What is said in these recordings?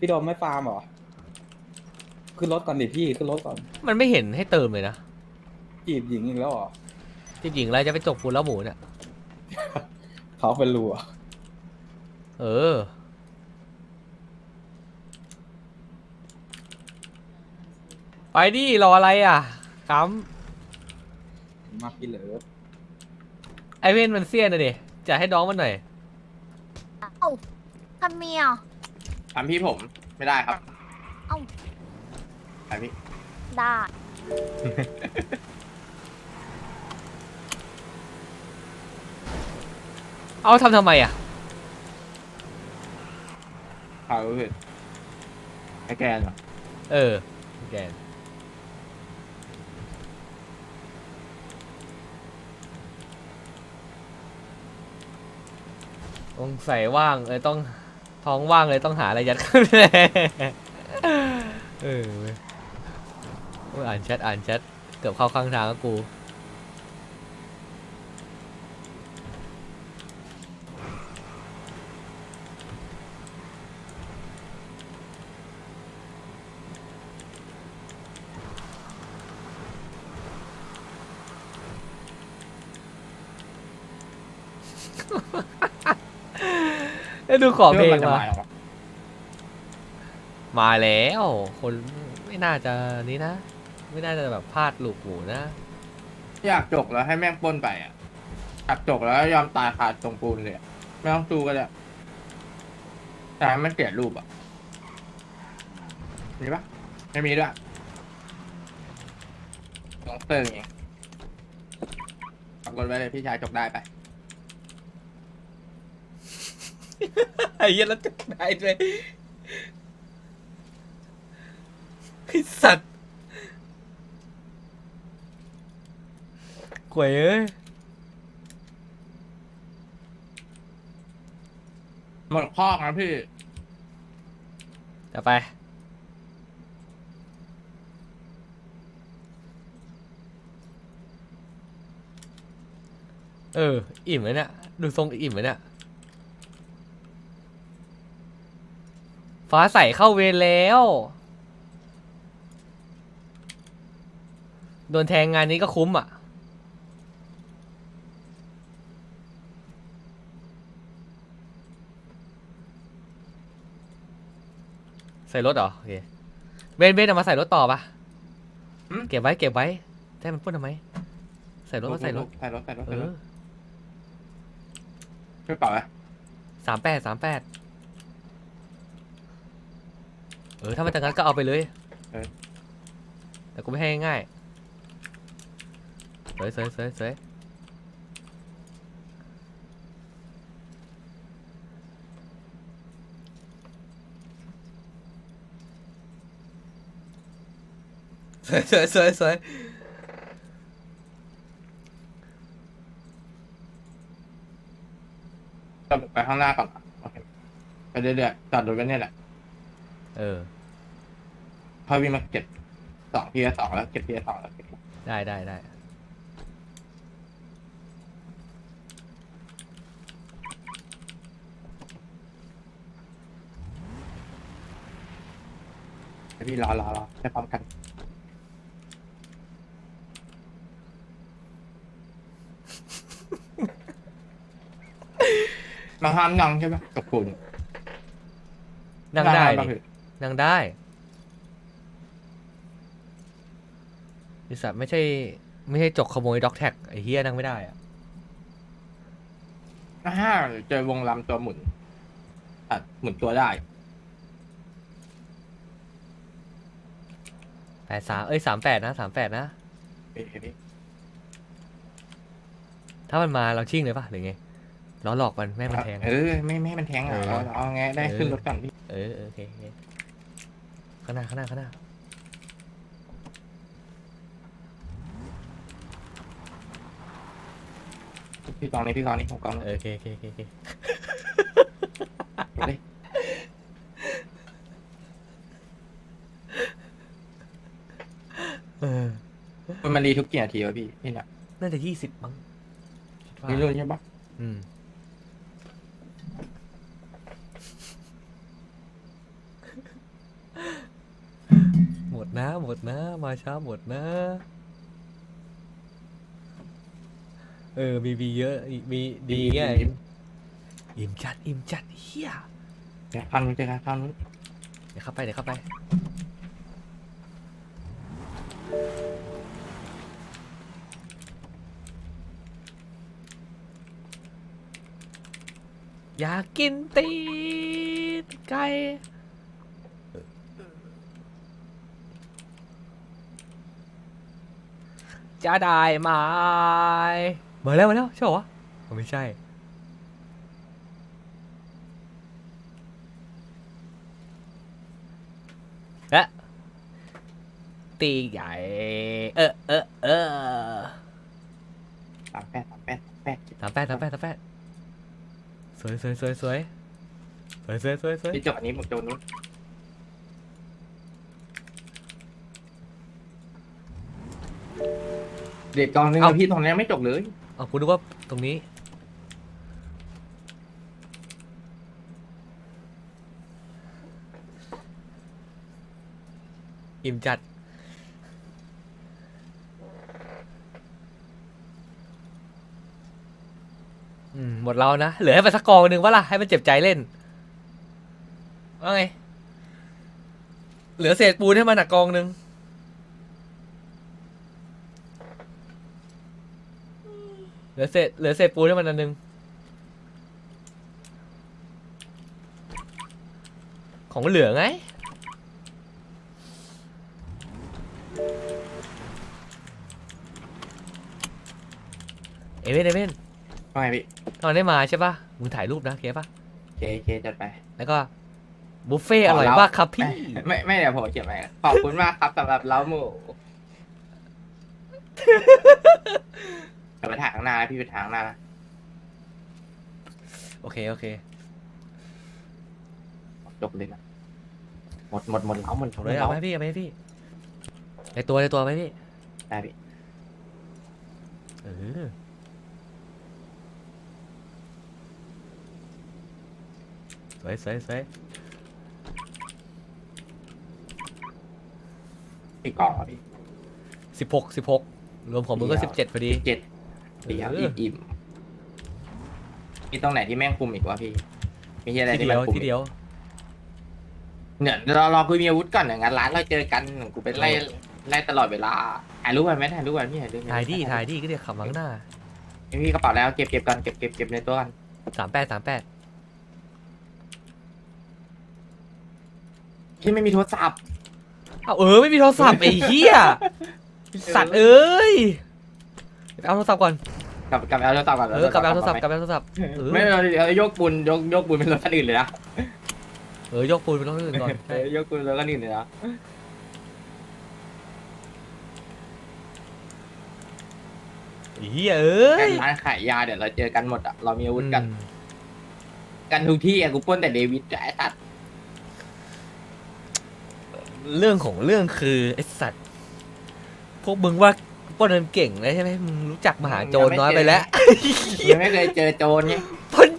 พี่โดมไม่ฟาร์มเหรอ ขึ้นรถก่อนดิพี่ขึ้นรถก่อน มันไม่เห็นให้เติมเลยนะจีบหญิงอีกแล้วเหรอจริงๆอะไรจะไปจกปูนแล้วหมูเนี่ยเขาเป็นรัวเออ ไปดิรออะไรอะกัมมาพี่เหลิฟไอเวนมันเสี้ยนนะดิจะให้น้องมันหน่อย เอ้าทำเมียทำพี่ผม ไม่ได้ครับเอ้า ไปพี่ ได้ เอาทำทำไมอะเขาพี่ไอ้แกนเหรอเออแกนต้องใส่ว่างเลยต้อง ท้องว่างเลยต้องหาอะไรยัดเข้าไปเออเว้ยโอ้ยอ่านแชทอ่านแชทเกือบเข้าข้างทางกับกูแล้ว ดูขอเพลงจะมามาเหรอมาแล้ว คนไม่น่าจะนี้นะ ไม่น่าจะแบบพลาดลูกหมูนะ อยากจกแล้วให้แม่งปล้นไปอะอยากจกแล้วยอมตายขาดตรงปูนเลยอะไม่ต้องสู้ก็ได้แต่ให้มันเกลียดรูปอะมีปะไม่มีด้วยต้องเติมเองขับรถไว้เลยพี่ชายจกได้ไป ไอ้เหี้ยันแล้วจะได้ด้วยไอ้สัตว์กวยเอ้ยหมดข้อกนะพี่ จะไป เออ อิ่มเลยเนี่ย ดูทรงอิ่มเลยเนี่ย ฟ้าใสเข้าเวรแล้ว โดนแทงงานนี้ก็คุ้มอะ ใส่รถเหรอ โอเค เบนเบนเอามาใส่รถต่อปะหืมเก็บไว้เก็บไว้จะให้มันพูดทำไม ใส่รถก็ใส่รถ ใส่รถใส่รถเอใส่รอถช่วยเป่าไหมสามแปดสามแปด เออถ้ามันจะงั้นก็เอาไปเลยแต่กูไม่ให้ง่ายๆสวยสวยสวยสวยสวยสวยสวยสวยจอดไปข้างหน้าก่อนโอเคไปเรื่อยๆจอดรถไว้เนี่ยแหละ เออ พอวิ่งมาเก็บสองทีละสองแล้วเก็บทีละสองแล้วเก็บได้ได้ได้เดี๋ยวพี่รอรอรอได้พร้อมกันมาห้ามนั่งใช่ไหมกับคุณนั่งได้ปะดิพี่ นั่งได้ไอสัตว์ไม่ใช่ ไม่ใช่จกขโมยด็อกแท็กไอเฮียนั่งไม่ได้อะห้าเจอวงลำตัวหมุนอะหมุนตัวได้แปดสามเอ้ยสามแปดนะสามแปดนะ เอ้ยพี่ถ้ามันมาเราชิ่งเลยปะหรือไงล้อหลอกมันแม่ให้มันแทง เออไม่ไม่ให้มันแทงอะเออ เอาเอาไงได้เออขึ้นรถก่อนพี่ เออเออโอเคโอเค ข้างหน้าข้างหน้าข้างหน้าพี่กองนี้พี่กองนี้ผมกองนี้เออโอเคโอเคโอเคโอเคเฮ้ยเออมันรีทุกกี่นาทีวะพี่นี่เนี่ยน่าจะยี่สิบมั้งคิดว่านี่รุ่นใช่ปะอืม ดนะ หมดนะ มาช้าหมดนะ เออ มีบีเยอะอีกมีดีไงอิ่มจัด อิ่มจัดเฮียเดี๋ยวพันเจอกันพันนู้นเดี๋ยวเข้าไป เดี๋ยวเข้าไป อยากกินตีนไก่ จะได้ไหมมาแล้วมาแล้วใช่เหรอวะอ๋อไม่ใช่และตีใหญ่ เออเออเออสามแปดสามแปดสามแปดสามแปดสามแปดสามแปดสวยสวยสวยสวยสวยสวยสวยสวย พี่จบอันนี้ผมโดนนู้น เด็กกองนึงอะพี่ตรงนี้ไม่จบเลยเอาคุณนึกว่าตรงนี้ อิ่มจัด อืม หมดเรานะ เหลือให้มันสักกองหนึ่งวะล่ะ ให้มันเจ็บใจเล่น ว่าไง เหลือเศษปูนให้มันหนักกองหนึ่ง เห ลือเศษเหลือเศษปูนให้มันอันหนึง ของเหลือไง เอเว่นเอเว่นว่าไงพี่ตอนได้มาใช่ปะมึงถ่ายรูปนะเคปะเคเคจัดไป แล้วก็บุฟเฟ่ต์อร่อยมากครับพี่ ไม่ไม่เดี๋ยวผมเขียนไปขอบคุณมากครับสำหรับเล้าหมู เดี๋ยวไปถ่ายข้างหน้านะพี่ไปถ่ายข้างหน้านะโอเคโอเคจบเลยนะหมดหมดหมดเล้าหมดผมเลยเอาไหมพี่เอาไหมพี่ในตัวในตัวไหมพี่ได้พี่เออสวยสวยสวยพี่กล่องอะพี่สิบหกสิบหกรวมของมึงก็สิบเจ็ดพอดีเจ็ดเดี๋ยวเอออิ่มอิ่มมีตรงไหนที่แม่งคุมอีกวะพี่ มีอะไรทีที่เดีแม่ยวงคุมทีอีกเดียว เนี่ยเรารอคุยมีอาวุธก่อนอย่างนั้นร้านเราเจอกันกูไปไล่ไล่ตลอดเวลาถ่ายรูปไปไหมถ่ายรูปไปพี่ถ่ายรูปถ่ายดีถ่ายดีก็เดี๋ยวขับมาข้างหน้าพี่กระเป๋าแล้วเก็บเก็บกันเก็บเก็บเก็บในตัวกันสามแปดสามแปดพี่ไม่มีโทรศัพท์ เอาเออไม่มีโทรศัพท์ไอ้เหี้ยสัตว์เอ้ย ไปเอาโทรศัพท์ก่อน กลับกลับไปเอาโทรศัพท์ก่อนเออ กลับไปเอาโทรศัพท์กลับไปเอาโทรศัพท์ เออ ไม่เราเรายกปูนยกยกปูนเป็นรถคันอื่นเลยนะเออ ยกปูนไปรถอื่นก่อนเออยกปูนเป็นรถคันอื่นเลยนะไอ้เหี้ยเอ้ยร้านขายยาเดี๋ยวเราเจอกันหมดอะเรามีอาวุธกันอืมกันทุกที่อะกูปล้นแต่เดวิดไอ้สัตว์เรื่องของเรื่องคือไอ้สัตว์ พวกมึงว่า ปล้นมันเก่งเลยใช่ไหมมึงรู้จักมหาโจรน้อยไปแล้วยังไม่เคยเจอโจรไงปล้น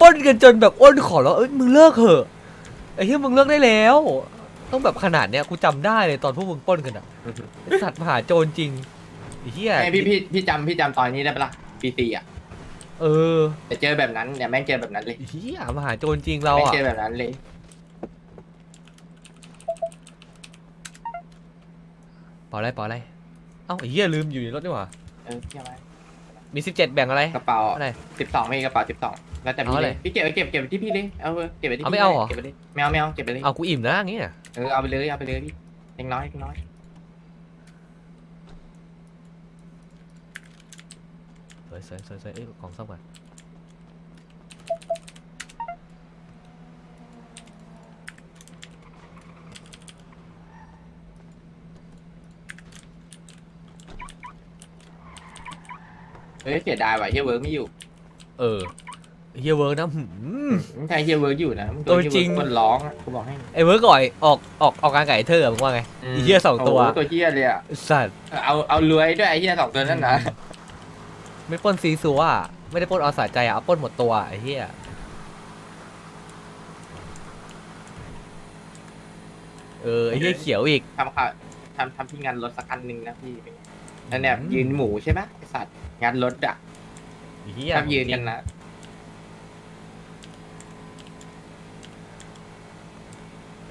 ปล้นกันจนแบบอ้นขอแล้วเอ้ยมึงเลิกเถอะไอ้เหี้ยมึงเลิกได้แล้ว ต้องแบบขนาดเนี้ยกูจำได้เลยตอนพวกมึงปล้นกันอะไอ้สัตว์มหาโจรจริงไอ้เหี้ยไอ้พี่พี่พี่จำพี่จำตอนนี้ได้ปะล่ะปีสี่อะเออจะเจอแบบนั้นเดี๋ยวแม่งเจอแบบนั้นเลยไอ้เหี้ยมหาโจรจริงเราแม่งอะเจอแบบนั้นเลย เปล่าอะไรเปล่าอะไร เอ้าไอ้เหี้ยลืมอยู่ในรถนี่หว่า เออเที่ยวไหมมีสิบเจ็ดแบ่งอะไร กระเป๋าอะไร สิบสองมีกระเป๋าสิบสองแล้วแต่พี่เอาเลเลยยพี่เก็บไว้เก็บเก็บไว้ที่พี่เลยเอาเว้ยเก็บไว้ที่เอาพี่ไม่เอาเหรอเก็บไปเลยไม่เอาไม่เอาเก็บไปเลยเอากูอิ่มนะอย่างงี้น่ะเออเอาไปเลยเอาไปเลยพี่เล็กน้อยเล็กน้อยสวยสวยสวยสวยเอ้ยของซ่อมก่อน เฮ้ยเสียดายว่ะเฮียเวิร์กไม่อยู่เออเฮียเวิร์กนะหืมไม่ใช่เฮียเวิร์กอยู่นะมึงตัวจริง เฮียเวิคนร้องอะกูบอกให้ไอ้เวิร์กก่อยออกออกออกการไก่เธอมึงว่าไง ไอ้เหี้ยสองตัว โโหตัวเฮียเลยอะไอ้สัตว์เอาเอารวยด้วยไอ้เฮียสองตัวนั่นนะไม่ปล้นซีซัวอะไม่ได้ปล้นเอาสาใจอะเอาปล้นหมดตัวไอ้เหี้ยเออไอ้เหี้ยเขียวอีก ทำค่ะทำทำที่งานรถสักอันหนึ่งนะพี่แล้วเนี่ยยืนหมูใช่ไหมไอสัตว์ งานรถอะไอ้เหี้ยชอบยืนกันนะ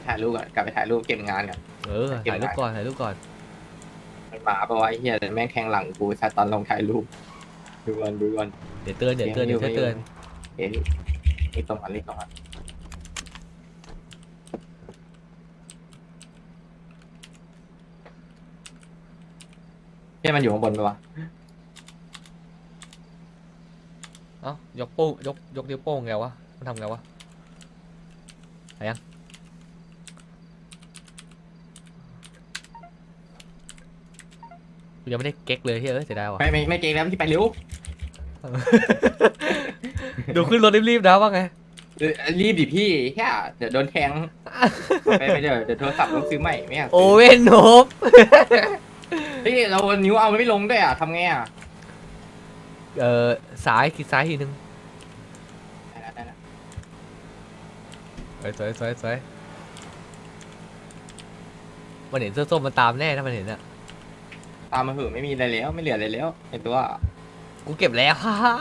ถ่ายรูปก่อนกลับไปถ่ายรูปเก็บงานก่อน เออถ่ายรูปก่อนถ่ายรูปก่อนมันมาเพราะว่าไอ้เฮียแต่แม่งแทงหลังกูไอ้สัตว์ตอนลงถ่ายรูปดูก่อนดูก่อนเดี๋ยวเตือนเดี๋ยวเตือนเดี๋ยวเตือนเห็นนี่ตรงอันนี้ตรงอันเฮียมันอยู่ข้างบนปะวะ เอ้ายกโป้งยกยกนิ้วโป้งไงวะมันทำไงวะไหนยังกูยังไม่ได้เก๊กเลยเฮ้ยเอ้ยเสียดายว่ะ ไม่ไม่ไม่เก่งแล้วพี่ไปเร็วดูขึ้นรถรีบๆนะว่าไง เออรีบดิพี่แค่เดี๋ยวโดนแทงไปไปเดี๋ยวเดี๋ยวโทรศัพท์ต้องซื้อใหม่ไม่อยากโอซื้อเว่นโนบ พี่เรานิ้วเอาไม่ลงด้วยอะทำไงอะ เอ่อซ้ายคลิกซ้ายทีนึงได้แล้วได้แล้วสวยสวยสวยสวยมันเห็นเสื้อส้มมันตามแน่ถ้ามันเห็นอะตามมาเหอะไม่มีอะไรแล้ว ไม่เหลืออะไรแล้วในตัว กูเก็บแล้วฮ่าฮ่า